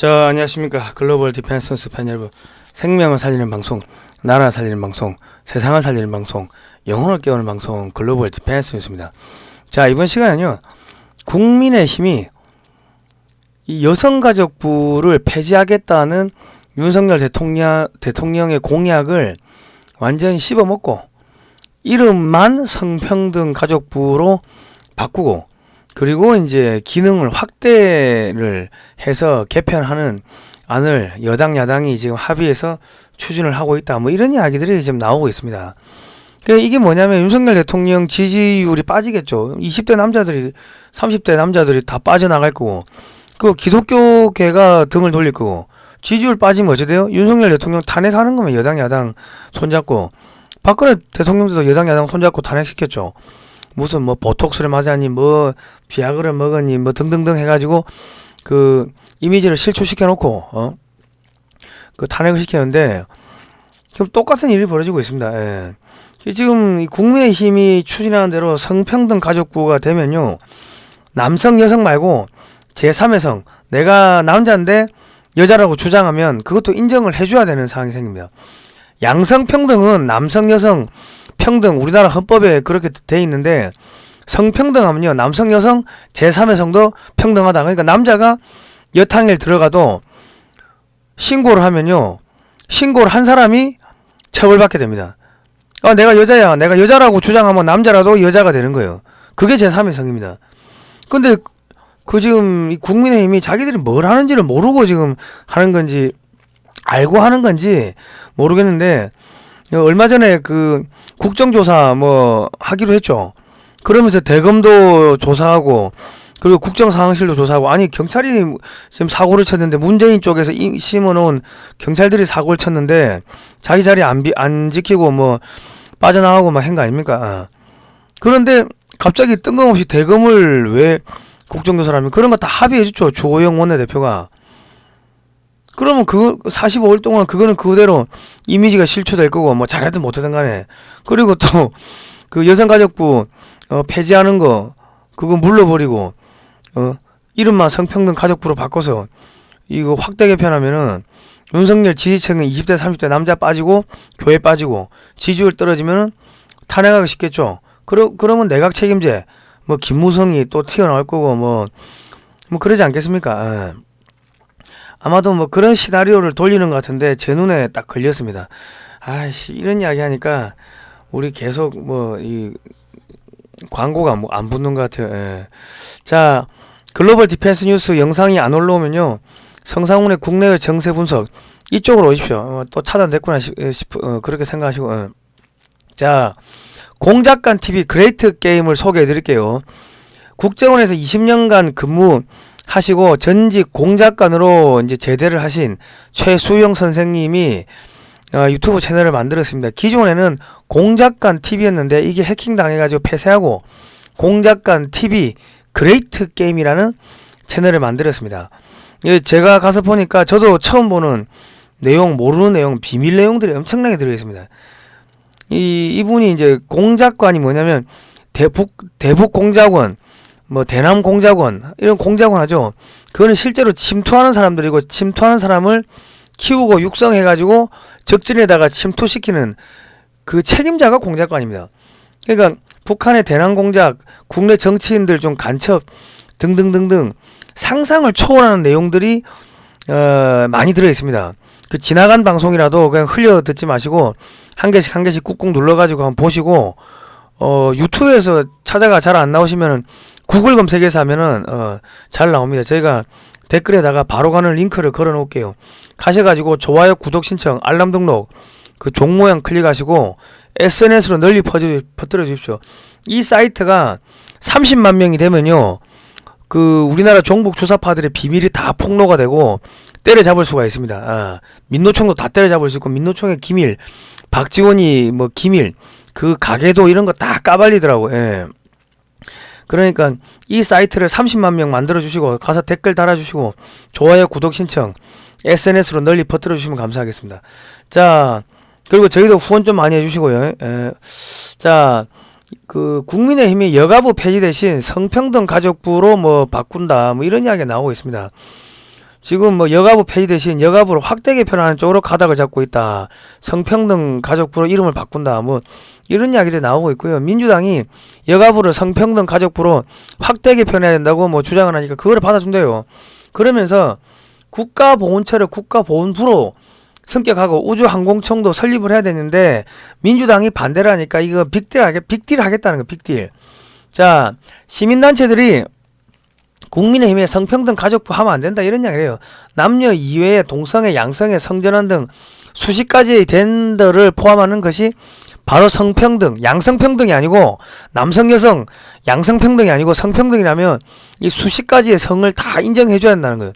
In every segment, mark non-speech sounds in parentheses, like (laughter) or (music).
자, 안녕하십니까. 글로벌 디펜스 뉴스 팬 여러분. 생명을 살리는 방송, 나라를 살리는 방송, 세상을 살리는 방송, 영혼을 깨우는 방송, 글로벌 디펜스 뉴스입니다. 자, 이번 시간은요. 국민의 힘이 이 여성가족부를 폐지하겠다는 윤석열 대통령, 대통령의 공약을 완전히 씹어먹고 이름만 성평등 가족부로 바꾸고 그리고 이제 기능을 확대를 해서 개편하는 안을 여당 야당이 지금 합의해서 추진을 하고 있다. 뭐 이런 이야기들이 지금 나오고 있습니다. 그러니까 이게 뭐냐면 윤석열 대통령 지지율이 빠지겠죠. 20대 남자들이 30대 남자들이 다 빠져나갈 거고 그 기독교계가 등을 돌릴 거고 지지율 빠지면 어찌 돼요? 윤석열 대통령 탄핵하는 거면 여당 야당 손잡고 박근혜 대통령도 여당 야당 손잡고 탄핵시켰죠. 무슨 뭐 보톡스를 맞았니 뭐 비아그를 먹었니 뭐 등등등 해가지고 그 이미지를 실추시켜 놓고 어 그 탄핵을 시켰는데 지금 똑같은 일이 벌어지고 있습니다. 예. 지금 이 국민의힘이 추진하는 대로 성평등 가족부가 되면요 남성 여성 말고 제3의 성 내가 남자인데 여자라고 주장하면 그것도 인정을 해줘야 되는 상황이 생깁니다. 양성평등은 남성 여성 평등 우리나라 헌법에 그렇게 돼 있는데 성평등하면요. 남성 여성 제3의 성도 평등하다. 그러니까 남자가 여탕일 들어가도 신고를 하면요. 신고를 한 사람이 처벌받게 됩니다. 아 내가 여자야. 내가 여자라고 주장하면 남자라도 여자가 되는 거예요. 그게 제3의 성입니다. 근데 그 지금 이 국민의힘이 자기들이 뭘 하는지를 모르고 지금 하는 건지 알고 하는 건지 모르겠는데 얼마 전에 그 국정조사 뭐 하기로 했죠. 그러면서 대검도 조사하고 그리고 국정상황실도 조사하고 아니 경찰이 지금 사고를 쳤는데 문재인 쪽에서 이- 심어놓은 경찰들이 사고를 쳤는데 자기 자리 안, 비, 안 지키고 뭐 빠져나가고 막 한 거 아닙니까? 어. 그런데 갑자기 뜬금없이 대검을 왜 국정조사를 하면 그런 거 다 합의해 줬죠 주호영 원내대표가 그러면 그 45일 동안 그거는 그대로 이미지가 실추될 거고 뭐 잘하든 못하든 간에 그리고 또 그 여성가족부 어, 폐지하는 거 그거 물러버리고 어 이름만 성평등 가족부로 바꿔서 이거 확대 개편하면은 윤석열 지지층은 20대 30대 남자 빠지고 교회 빠지고 지지율 떨어지면은 탄핵하기 쉽겠죠. 그러 그러면 내각 책임제 뭐 김무성이 또 튀어나올 거고 뭐뭐 그러지 않겠습니까? 예. 아마도 뭐 그런 시나리오를 돌리는 것 같은데 제 눈에 딱 걸렸습니다. 아이씨 이런 이야기 하니까 우리 계속 뭐 이 광고가 뭐안 붙는 것 같아요. 예. 자 글로벌 디펜스 뉴스 영상이 안 올라오면요 성상훈의 국내의 정세 분석 이쪽으로 오십시오. 어, 또 차단됐구나 싶, 싶 어, 그렇게 생각하시고 어. 자 공작간 TV 그레이트 게임을 소개해 드릴게요. 국정원에서 20년간 근무 하시고 전직 공작관으로 이제 제대를 하신 최수영 선생님이 어, 유튜브 채널을 만들었습니다. 기존에는 공작관 TV였는데 이게 해킹 당해가지고 폐쇄하고 공작관 TV 그레이트 게임이라는 채널을 만들었습니다. 예, 제가 가서 보니까 저도 처음 보는 내용 모르는 내용 비밀 내용들이 엄청나게 들어 있습니다. 이 이분이 이제 공작관이 뭐냐면 대북 대북 공작원 뭐 대남 공작원 이런 공작원 하죠. 그거는 실제로 침투하는 사람들이고 침투하는 사람을 키우고 육성해 가지고 적진에다가 침투시키는 그 책임자가 공작관입니다. 그러니까 북한의 대남 공작, 국내 정치인들 좀 간첩 등등등등 상상을 초월하는 내용들이 어, 많이 들어 있습니다. 그 지나간 방송이라도 그냥 흘려 듣지 마시고 한 개씩 한 개씩 꾹꾹 눌러 가지고 한번 보시고 어 유튜브에서 찾아가 잘 안 나오시면은 구글 검색해서 하면은 어 잘 나옵니다. 저희가 댓글에다가 바로 가는 링크를 걸어 놓을게요. 가셔가지고 좋아요, 구독 신청, 알람 등록 그 종 모양 클릭하시고 SNS로 널리 퍼지, 퍼뜨려 주십시오. 이 사이트가 30만 명이 되면요. 그 우리나라 종북 주사파들의 비밀이 다 폭로가 되고 때려잡을 수가 있습니다. 아, 민노총도 다 때려잡을 수 있고 민노총의 기밀, 박지원이 뭐 기밀, 그 가게도 이런 거 다 까발리더라고. 예. 그러니까 이 사이트를 30만 명 만들어 주시고 가서 댓글 달아 주시고 좋아요, 구독 신청 SNS로 널리 퍼뜨려 주시면 감사하겠습니다. 자, 그리고 저희도 후원 좀 많이 해 주시고요. 예. 자, 그 국민의힘이 여가부 폐지 대신 성평등 가족부로 뭐 바꾼다 뭐 이런 이야기가 나오고 있습니다. 지금 뭐 여가부 폐지 대신 여가부를 확대 개편하는 쪽으로 가닥을 잡고 있다. 성평등 가족부로 이름을 바꾼다. 뭐 이런 이야기들이 나오고 있고요. 민주당이 여가부를 성평등 가족부로 확대 개편해야 된다고 뭐 주장을 하니까 그거를 받아준대요. 그러면서 국가보훈처를 국가보훈부로 승격하고 우주항공청도 설립을 해야 되는데 민주당이 반대를 하니까 이거 빅딜 하겠 빅딜 하겠다는 거 빅딜. 자 시민단체들이 국민의힘에 성평등 가족부 하면 안 된다 이런 이야기를 해요. 남녀 이외에 동성애, 양성애, 성전환 등 수십 가지의 젠더를 포함하는 것이 바로 성평등, 양성평등이 아니고 남성, 여성, 양성평등이 아니고 성평등이라면 이 수십 가지의 성을 다 인정해줘야 된다는 거예요.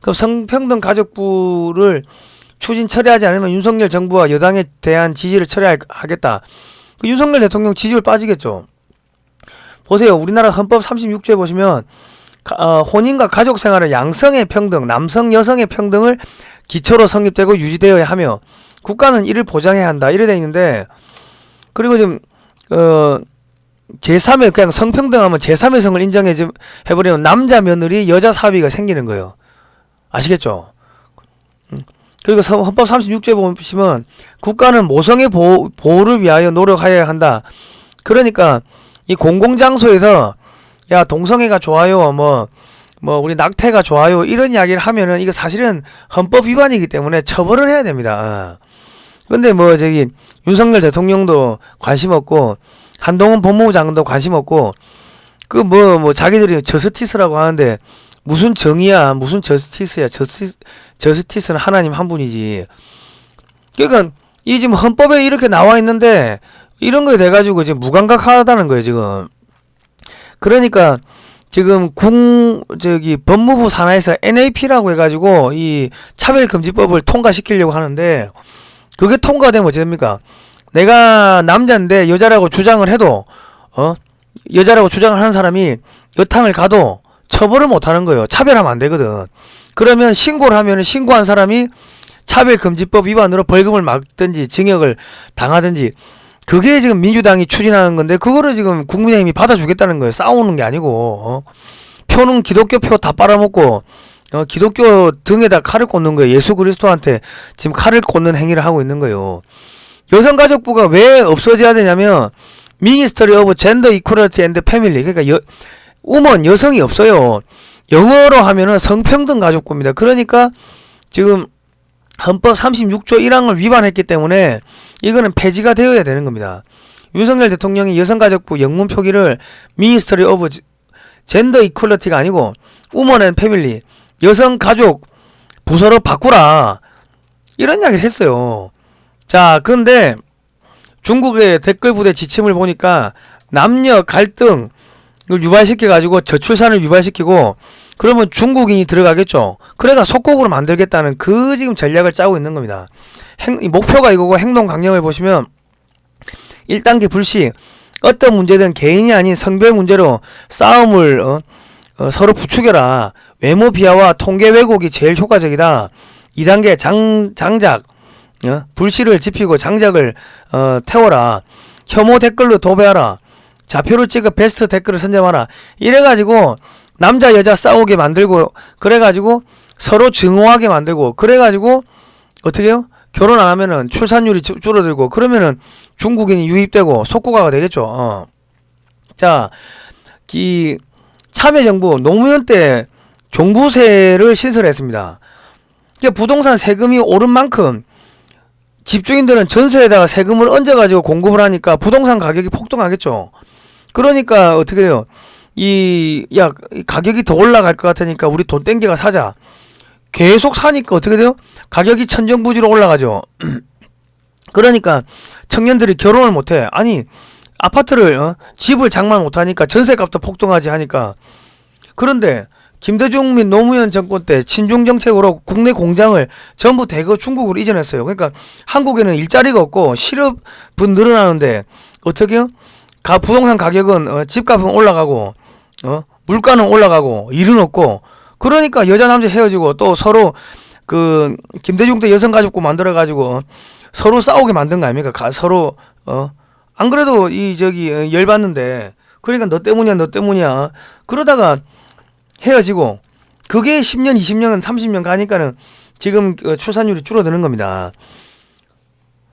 그럼 성평등 가족부를 추진 처리하지 않으면 윤석열 정부와 여당에 대한 지지를 처리하겠다. 그 윤석열 대통령 지지율 빠지겠죠. 보세요. 우리나라 헌법 36조에 보시면 가- 어, 혼인과 가족 생활은 양성의 평등, 남성 여성의 평등을 기초로 성립되고 유지되어야 하며 국가는 이를 보장해야 한다. 이래 돼 있는데 그리고 좀 어, 제3의 그냥 성평등하면 제3의 성을 인정해 주- 해버리면 남자 며느리 여자 사비가 생기는 거예요. 아시겠죠? 음. 그리고 서- 헌법 36조에 보시면 국가는 모성의 보호, 보호 를 위하여 노력하여야 한다. 그러니까 이 공공장소에서 야 동성애가 좋아요 뭐뭐 우리 낙태가 좋아요 이런 이야기를 하면은 이거 사실은 헌법 위반이기 때문에 처벌을 해야 됩니다. 어. 근데 뭐 저기 윤석열 대통령도 관심 없고 한동훈 법무부 장관도 관심 없고 그 뭐뭐 자기들이 저스티스라고 하는데 무슨 정의야 무슨 저스티스야 저스티 저스티스는 하나님 한 분이지. 그러니까 이 지금 헌법에 이렇게 나와 있는데 이런 거에 돼 가지고 지금 무감각하다는 거예요 지금. 그러니까 지금 궁 저기 법무부 산하에서 NAP라고 해가지고 이 차별금지법을 통과시키려고 하는데 그게 통과되면 어찌 됩니까? 내가 남자인데 여자라고 주장을 해도 어 여자라고 주장을 하는 사람이 여탕을 가도 처벌을 못 하는 거예요. 차별하면 안 되거든. 그러면 신고를 하면 신고한 사람이 차별금지법 위반으로 벌금을 막든지 징역을 당하든지 그게 지금 민주당이 추진하는 건데 그거를 지금 국민의힘이 받아주겠다는 거예요. 싸우는 게 아니고 어? 표는 기독교 표 다 빨아먹고 어, 기독교 등에다 칼을 꽂는 거예요. 예수 그리스도한테 지금 칼을 꽂는 행위를 하고 있는 거예요. 여성가족부가 왜 없어져야 되냐면 미니스터리 오브 젠더 이퀄리티 앤드 패밀리 그러니까 여, 우먼 여성이 없어요. 영어로 하면은 성평등 가족부입니다. 그러니까 지금 헌법 36조 1항을 위반했기 때문에 이거는 폐지가 되어야 되는 겁니다. 윤석열 대통령이 여성가족부 영문 표기를 미니스터리 오브 젠더 이퀄리티가 아니고 우먼 앤 패밀리 여성가족 부서로 바꾸라 이런 이야기를 했어요. 자, 그런데 중국의 댓글 부대 지침을 보니까 남녀 갈등 을 유발시켜 가지고 저출산을 유발시키고 그러면 중국인이 들어가겠죠. 그래가 속국으로 만들겠다는 그 지금 전략을 짜고 있는 겁니다. 행, 이 목표가 이거고 행동 강령을 보시면 1단계 불시 어떤 문제든 개인이 아닌 성별 문제로 싸움을 어, 어, 서로 부추겨라. 외모 비하와 통계 왜곡이 제일 효과적이다. 2단계 장, 장작 어? 불씨를 지피고 장작을 어, 태워라. 혐오 댓글로 도배하라. 좌표를 찍어 베스트 댓글을 선점하라. 이래가지고 남자 여자 싸우게 만들고 그래가지고 서로 증오하게 만들고 그래가지고 어떻게 해요? 결혼 안 하면은 출산율이 주- 줄어들고 그러면은 중국인이 유입되고 속국가가 되겠죠. 어. 자, 이 참여정부 노무현 때 종부세를 신설했습니다. 이게 부동산 세금이 오른 만큼 집주인들은 전세에다가 세금을 얹어가지고 공급을 하니까 부동산 가격이 폭등하겠죠. 그러니까 어떻게 해요? 이, 야, 이 가격이 더 올라갈 것 같으니까 우리 돈 땡겨가 사자. 계속 사니까 어떻게 돼요? 가격이 천정부지로 올라가죠. (clears throat) 그러니까 청년들이 결혼을 못해. 아니, 아파트를, 어? 집을 장만 못하니까 전세값도 폭등하지 하니까. 그런데 김대중 및 노무현 정권 때 친중 정책으로 국내 공장을 전부 대거 중국으로 이전했어요. 그러니까 한국에는 일자리가 없고 실업분 늘어나는데 어떻게요? 가 부동산 가격은 어, 집값은 올라가고 어? 물가는 올라가고 일은 없고. 그러니까 여자 남자 헤어지고 또 서로 그 김대중 때 여성가족부 만들어 가지고 서로 싸우게 만든 거 아닙니까? 가, 서로 어 안 그래도 이 저기 어, 열받는데. 그러니까 너 때문이야 너 때문이야. 그러다가 헤어지고 그게 10년, 20년, 30년 가니까는 지금 그 출산율이 줄어드는 겁니다.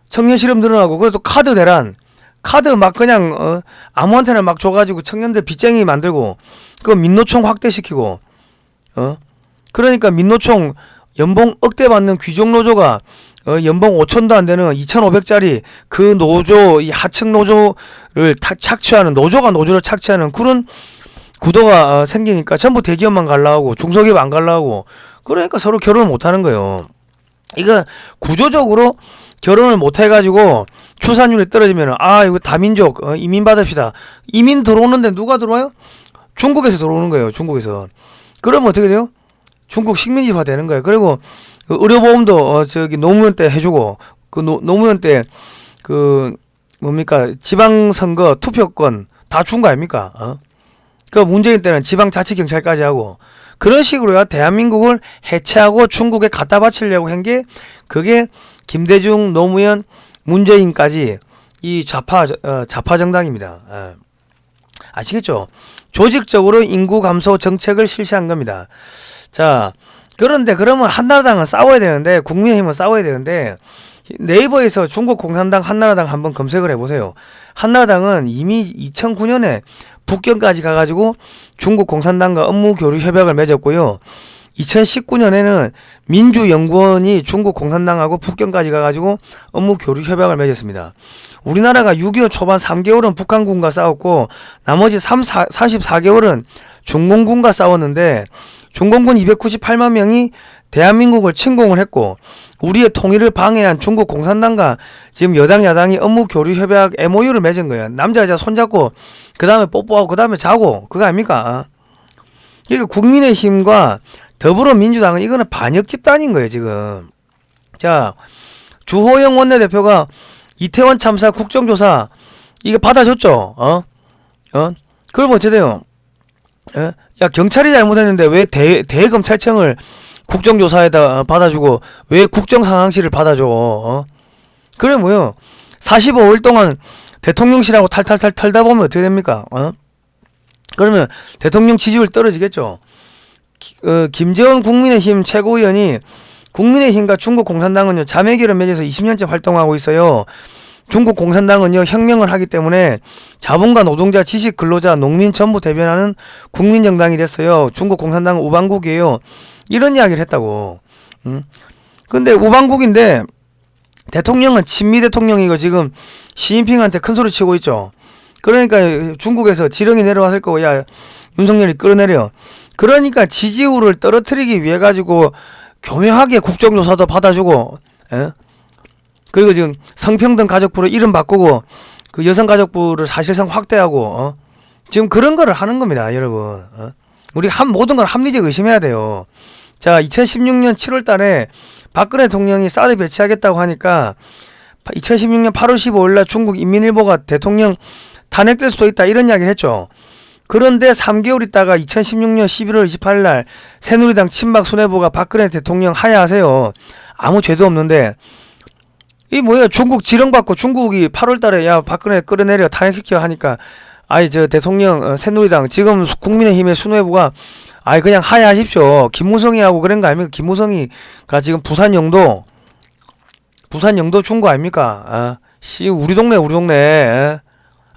청년 실업 늘어나고 그래도 카드 대란 카드 막 그냥 어, 아무한테나 막 줘가지고 청년들 빚쟁이 만들고 그 민노총 확대시키고 어 그러니까 민노총 연봉 억대 받는 귀족 노조가 어, 연봉 5천도 안 되는 2,500짜리 그 노조 이 하층 노조를 탁 착취하는 노조가 노조를 착취하는 그런 구도가 어, 생기니까 전부 대기업만 갈라하고 중소기업 안 갈라하고 그러니까 서로 결혼을 못 하는 거예요. 이거 구조적으로 결혼을 못 해가지고 출산율이 떨어지면 아 이거 다민족 어, 이민 받읍시다. 이민 들어오는데 누가 들어와요? 중국에서 들어오는 거예요. 중국에서. 그러면 어떻게 돼요? 중국 식민지화 되는 거예요. 그리고 그 의료보험도 어, 저기 노무현 때 해주고 그 노, 노무현 때 그 뭡니까 지방선거 투표권 다 준 거 아닙니까? 어? 그 문재인 때는 지방자치경찰까지 하고 그런 식으로요 대한민국을 해체하고 중국에 갖다 바치려고 한 게 그게 김대중, 노무현, 문재인까지 이 좌파 어, 좌파 정당입니다. 예. 아시겠죠? 조직적으로 인구 감소 정책을 실시한 겁니다. 자, 그런데 그러면 한나라당은 싸워야 되는데 국민의힘은 싸워야 되는데 네이버에서 중국 공산당 한나라당 한번 검색을 해보세요. 한나라당은 이미 2009년에 북경까지 가가지고 중국 공산당과 업무 교류 협약을 맺었고요. 2019년에는 민주연구원이 중국 공산당하고 북경까지 가가지고 업무 교류 협약을 맺었습니다. 우리나라가 6.25 초반 3개월은 북한군과 싸웠고 나머지 3, 4, 44개월은 중공군과 싸웠는데 중공군 298만 명이 대한민국을 침공을 했고 우리의 통일을 방해한 중국 공산당과 지금 여당 야당이 업무 교류 협약 MOU를 맺은 거예요. 남자 여자 손잡고 그 다음에 뽀뽀하고 그 다음에 자고 그거 아닙니까? 이게 국민의힘과 더불어민주당은 이거는 반역 집단인 거예요 지금. 자 주호영 원내대표가 이태원 참사 국정조사 이거 받아줬죠. 어? 어? 그럼 어째 돼요? 예? 야 경찰이 잘못했는데 왜 대, 대검찰청을 국정조사에다 받아주고 왜 국정상황실을 받아줘? 어? 그래 뭐요? 45일 동안 대통령실하고 탈탈탈 털다 보면 어떻게 됩니까? 어? 그러면 대통령 지지율 떨어지겠죠. 기- 어, 김재원 국민의힘 최고위원이 국민의힘과 중국 공산당은요 자매기를 맺어서 20년째 활동하고 있어요. 중국 공산당은요 혁명을 하기 때문에 자본가 노동자 지식 근로자 농민 전부 대변하는 국민 정당이 됐어요. 중국 공산당은 우방국이에요. 이런 이야기를 했다고. 음. 근데 우방국인데 대통령은 친미 대통령이고 지금 시진핑한테 큰 소리 치고 있죠. 그러니까 중국에서 지령이 내려왔을 거고 야 윤석열이 끌어내려. 그러니까 지지율을 떨어뜨리기 위해 가지고 교묘하게 국정조사도 받아주고, 예? 그리고 지금 성평등 가족부로 이름 바꾸고 그 여성 가족부를 사실상 확대하고 어? 지금 그런 거를 하는 겁니다, 여러분. 어? 우리 한 모든 걸 합리적 의심해야 돼요. 자, 2016년 7월 달에 박근혜 대통령이 사드 배치하겠다고 하니까 2016년 8월 15일 날 중국 인민일보가 대통령 탄핵될 수도 있다 이런 이야기를 했죠. 그런데 3개월 있다가 2016년 11월 28일 날 새누리당 친박 수뇌부가 박근혜 대통령 하야하세요. 아무 죄도 없는데 이 뭐야 중국 지령받고 중국이 8월 달에 야 박근혜 끌어내려 탄핵시켜 하니까 아이 저 대통령 어, 새누리당 지금 수- 국민의힘의 수뇌부가 아이 그냥 하야하십시오. 김무성이 하고 그런 거 아닙니까? 김무성이가 지금 부산 영도 부산 영도 준 거 아닙니까? 아, 씨 우리 동네 우리 동네.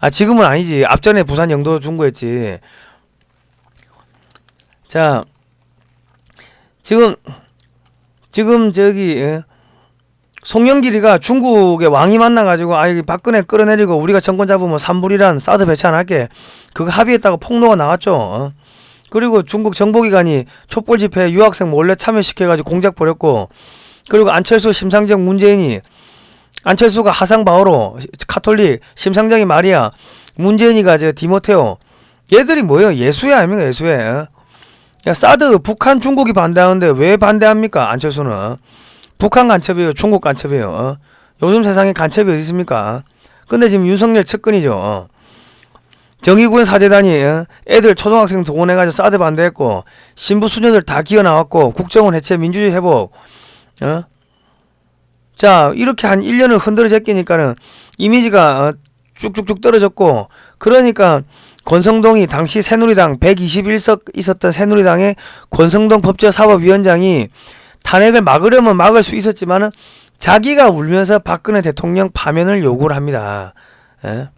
에? 아 지금은 아니지. 앞전에 부산 영도 준 거였지. 자 지금 지금 저기 예? 송영길이가 중국의 왕이 만나가지고 아이 박근혜 끌어내리고 우리가 정권 잡으면 산불이란 사드 배치 안 할게 그거 합의했다고 폭로가 나왔죠. 어? 그리고 중국 정보기관이 촛불 집회에 유학생 몰래 참여시켜가지고 공작 벌였고 그리고 안철수 심상정 문재인이 안철수가 하상 바오로 카톨릭 심상정이 마리아 문재인이가 저 디모테오 얘들이 뭐예요 예수야 아닙니까 예수야 어? 야 사드 북한 중국이 반대하는데 왜 반대합니까 안철수는 북한 간첩이에요 중국 간첩이에요 어? 요즘 세상에 간첩이 어디 있습니까 근데 지금 윤석열 측근이죠 어? 정의군 사재단이 어? 애들 초등학생 동원해가지고 사드 반대했고 신부 수녀들 다 기어 나왔고 국정원 해체 민주주의 회복 어? 자 이렇게 한 1년을 흔들어 제끼니까는 이미지가 어, 쭉쭉쭉 떨어졌고 그러니까 권성동이 당시 새누리당 121석 있었던 새누리당의 권성동 법제사법위원장이 탄핵을 막으려면 막을 수 있었지만은 자기가 울면서 박근혜 대통령 파면을 요구를 합니다. 예?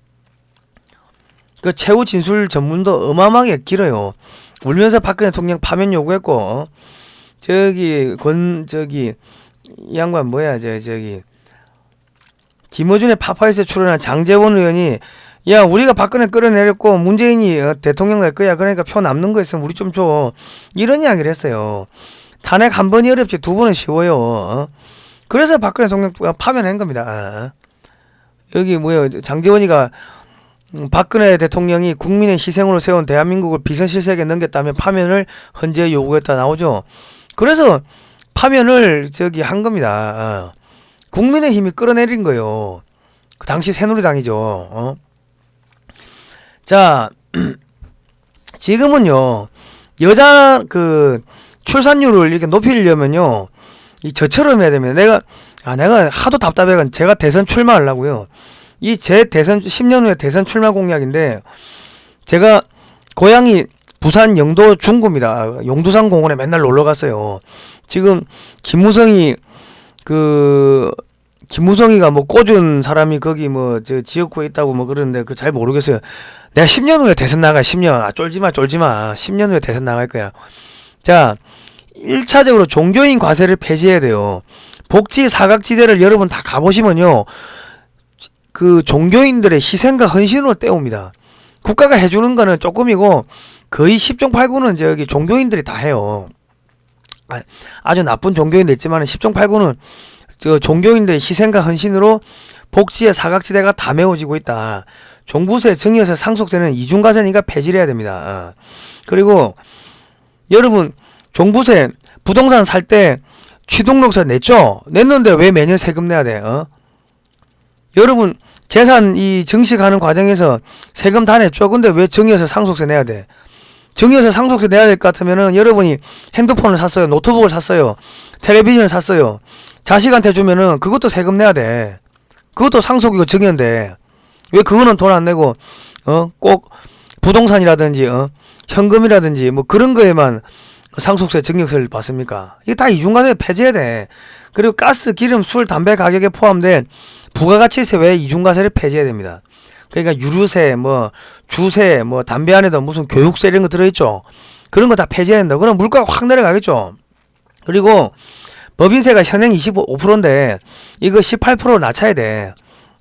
그 최후 진술 전문도 어마어마하게 길어요. 울면서 박근혜 대통령 파면 요구했고 어? 저기 권 저기 이 양반 뭐야 저 저기. 김어준의 파파이스에 출연한 장재원 의원이 야 우리가 박근혜 끌어내렸고 문재인이 어, 대통령 될 거야. 그러니까 표 남는 거 있으면 우리 좀 줘. 이런 이야기를 했어요. 탄핵 한 번이 어렵지. 두 번은 쉬워요. 어? 그래서 박근혜 대통령 파면한 겁니다. 여기 뭐야 장재원이가 음, 박근혜 대통령이 국민의 희생으로 세운 대한민국을 비선실세에게 넘겼다며 파면을 헌재에 요구했다 나오죠. 그래서 파면을 저기 한 겁니다 어. 국민의힘이 끌어내린 거예요 그 당시 새누리당이죠 어? 자, (clears throat) 지금은요, 여자 그 출산율을 이렇게 높이려면요, 이 저처럼 해야 됩니다. 내가, 아, 내가 하도 답답해가 제가 대선 출마하려고요. 이 제 대선, 10년 후에 대선 출마 공약인데, 제가 고향이 부산 영도 중구입니다. 용두산 공원에 맨날 놀러 갔어요. 지금 김무성이 그 김무성이가 뭐 꽂은 사람이 거기 뭐 저 지역구에 있다고 뭐 그러는데 그 잘 모르겠어요. 내가 10년 후에 대선 나가 10년. 아 쫄지 마 쫄지 마. 10년 후에 대선 나갈 거야. 자, 1차적으로 종교인 과세를 폐지해야 돼요. 복지 사각지대를 여러분 다 가보시면요. 그 종교인들의 희생과 헌신으로 때웁니다. 국가가 해주는 거는 조금이고 거의 10종 8구는 저기 종교인들이 다 해요. 아, 아주 나쁜 종교인도 있지만 10종 8구는 저 종교인들의 희생과 헌신으로 복지의 사각지대가 다 메워지고 있다. 종부세 증여세 상속세는 이중과세니까 폐지를 해야 됩니다. 어. 그리고 여러분 종부세 부동산 살 때 취등록세 냈죠? 냈는데 왜 매년 세금 내야 돼? 어? 여러분 재산 이 증식하는 과정에서 세금 다 냈죠? 근데 왜 증여세 상속세 내야 돼? 증여세 상속세 내야 될 것 같으면은 여러분이 핸드폰을 샀어요, 노트북을 샀어요, 텔레비전을 샀어요. 자식한테 주면은 그것도 세금 내야 돼. 그것도 상속이고 증여인데 왜 그거는 돈 안 내고 어 꼭 부동산이라든지 어 현금이라든지 뭐 그런 거에만 상속세 증여세를 받습니까? 이게 다 이중과세 폐지해야 돼. 그리고 가스, 기름, 술, 담배 가격에 포함된 부가가치세 외에 이중과세를 폐지해야 됩니다. 그러니까 유류세, 뭐 주세, 뭐 담배 안에도 무슨 교육세 이런 거 들어있죠. 그런 거 다 폐지해야 된다. 그럼 물가가 확 내려가겠죠. 그리고 법인세가 현행 25%인데 이거 18%로 낮춰야 돼.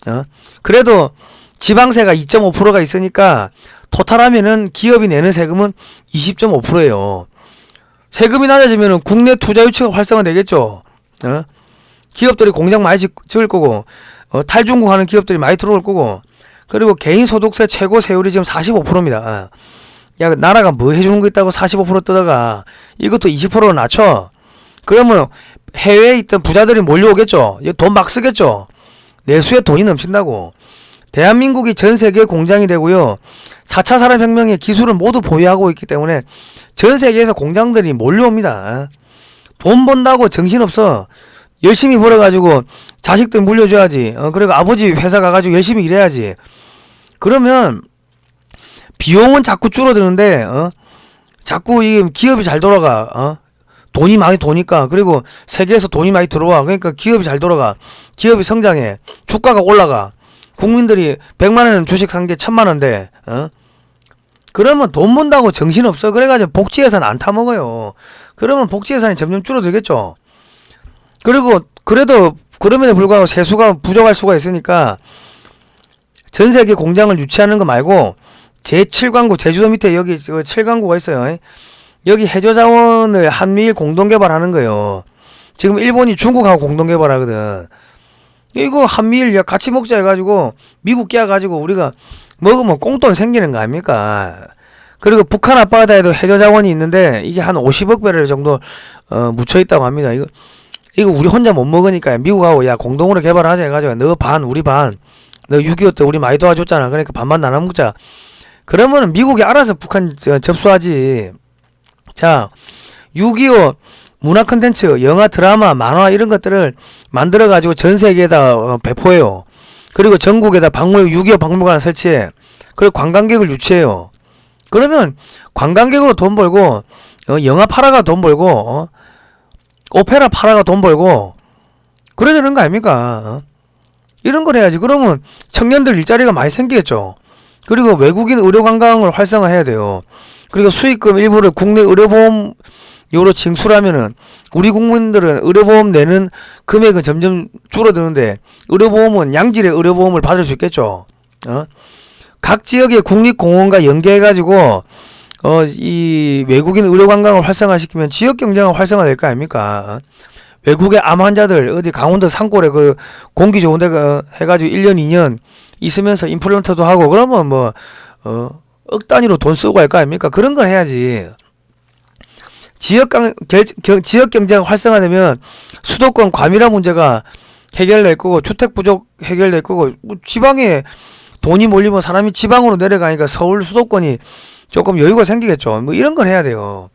어? 그래도 지방세가 2.5%가 있으니까 토탈하면은 기업이 내는 세금은 20.5%예요. 세금이 낮아지면은 국내 투자 유치가 활성화되겠죠. 어? 기업들이 공장 많이 짓- 지을 거고 어, 탈중국 하는 기업들이 많이 들어올 거고 그리고 개인 소득세 최고 세율이 지금 45%입니다. 야 나라가 뭐 해주는 거 있다고 45% 뜯어가 이것도 20%로 낮춰. 그러면 해외에 있던 부자들이 몰려오겠죠. 돈 막 쓰겠죠. 내수에 돈이 넘친다고. 대한민국이 전 세계 공장이 되고요. 4차 산업혁명의 기술을 모두 보유하고 있기 때문에 전 세계에서 공장들이 몰려옵니다. 돈 번다고 정신없어. 열심히 벌어가지고 자식들 물려줘야지. 어, 그리고 아버지 회사 가가지고 열심히 일해야지. 그러면 비용은 자꾸 줄어드는데, 어? 자꾸 이 기업이 잘 돌아가. 어? 돈이 많이 도니까 그리고 세계에서 돈이 많이 들어와 그러니까 기업이 잘 돌아가 기업이 성장해 주가가 올라가 국민들이 100만 원 주식 산게 천만 원대 어 그러면 돈 번다고 정신 없어 그래가지고 복지 예산 안 타먹어요 그러면 복지 예산이 점점 줄어들겠죠 그리고 그래도 그럼에도 불구하고 세수가 부족할 수가 있으니까 전 세계 공장을 유치하는 거 말고 제7광구 제주도 밑에 여기 저 7광구가 있어요 여기 해저 자원을 한미일 공동 개발하는 거예요. 지금 일본이 중국하고 공동 개발하거든. 이거 한미일 야 같이 먹자 해가지고 미국 깨가지고 우리가 먹으면 꽁돈 생기는 거 아닙니까? 그리고 북한 앞바다에도 해저 자원이 있는데 이게 한 50억 배럴 정도 어, 묻혀 있다고 합니다. 이거 이거 우리 혼자 못 먹으니까 미국하고 야 공동으로 개발하자 해가지고 너 반 우리 반 너 6.25 때 우리 많이 도와줬잖아. 그러니까 반반 나눠 먹자. 그러면은 미국이 알아서 북한 저- 접수하지. 자, 6.25 문화 콘텐츠, 영화, 드라마, 만화 이런 것들을 만들어 가지고 전 세계에다 어, 배포해요. 그리고 전국에다 박물 6.25 박물관 설치해. 그리고 관광객을 유치해요. 그러면 관광객으로 돈 벌고 어, 영화 팔아가 돈 벌고 어, 오페라 팔아가 돈 벌고 그래야 되는 거 아닙니까? 어? 이런 걸 해야지. 그러면 청년들 일자리가 많이 생기겠죠. 그리고 외국인 의료 관광을 활성화해야 돼요. 그리고 수익금 일부를 국내 의료보험으로 징수하면은 우리 국민들은 의료보험 내는 금액은 점점 줄어드는데 의료보험은 양질의 의료보험을 받을 수 있겠죠. 어? 각 지역의 국립공원과 연계해가지고 어, 이 외국인 의료 관광을 활성화시키면 지역 경제가 활성화될 거 아닙니까? 어? 외국의 암 환자들 어디 강원도 산골에 그 공기 좋은 데그 해가지고 1년 2년 있으면서 임플란트도 하고 그러면 뭐 어, 억 단위로 돈 쓰고 할 거 아닙니까? 그런 걸 해야지. 지역 강, 결, 경, 지역 경제가 활성화되면 수도권 과밀화 문제가 해결될 거고 주택 부족 해결될 거고 뭐 지방에 돈이 몰리면 사람이 지방으로 내려가니까 서울 수도권이 조금 여유가 생기겠죠. 뭐 이런 걸 해야 돼요.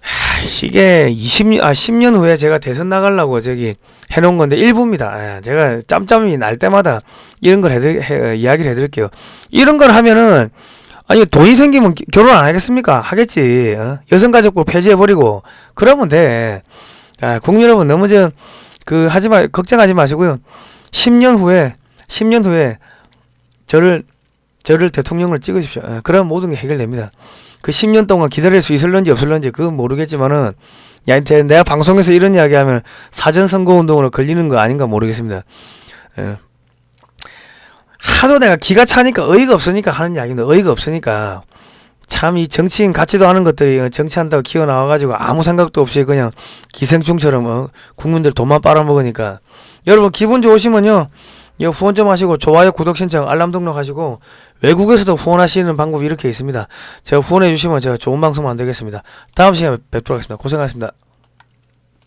하, 이게 20년 아 10년 후에 제가 대선 나가려고 저기 해놓은 건데 일부입니다. 아, 제가 짬짬이 날 때마다 이런 걸 해드 해, 이야기를 해드릴게요. 이런 걸 하면은 아니 돈이 생기면 기- 결혼 안 하겠습니까? 하겠지. 어? 여성가족부 폐지해버리고 그러면 돼. 아, 국민 여러분 너무 저 그 하지 마 걱정하지 마시고요. 10년 후에 10년 후에 저를 저를 대통령을 찍으십시오. 아, 그럼 모든 게 해결됩니다. 그 10년 동안 기다릴 수 있을런지 없을런지 그건 모르겠지만은 야한테 내가 방송에서 이런 이야기하면 사전 선거 운동으로 걸리는 거 아닌가 모르겠습니다. 예. 하도 내가 기가 차니까 어이가 없으니까 하는 이야기인데 어이가 없으니까 참 이 정치인 같이도 하는 것들이 정치한다고 키워 나와가지고 아무 생각도 없이 그냥 기생충처럼 어, 국민들 돈만 빨아먹으니까 여러분 기분 좋으시면요 이 후원 좀 하시고 좋아요 구독 신청 알람 등록하시고 외국에서도 후원하시는 방법이 이렇게 있습니다. 제가 후원해 주시면 제가 좋은 방송 만들겠습니다. 다음 시간에 뵙도록 하겠습니다. 고생하셨습니다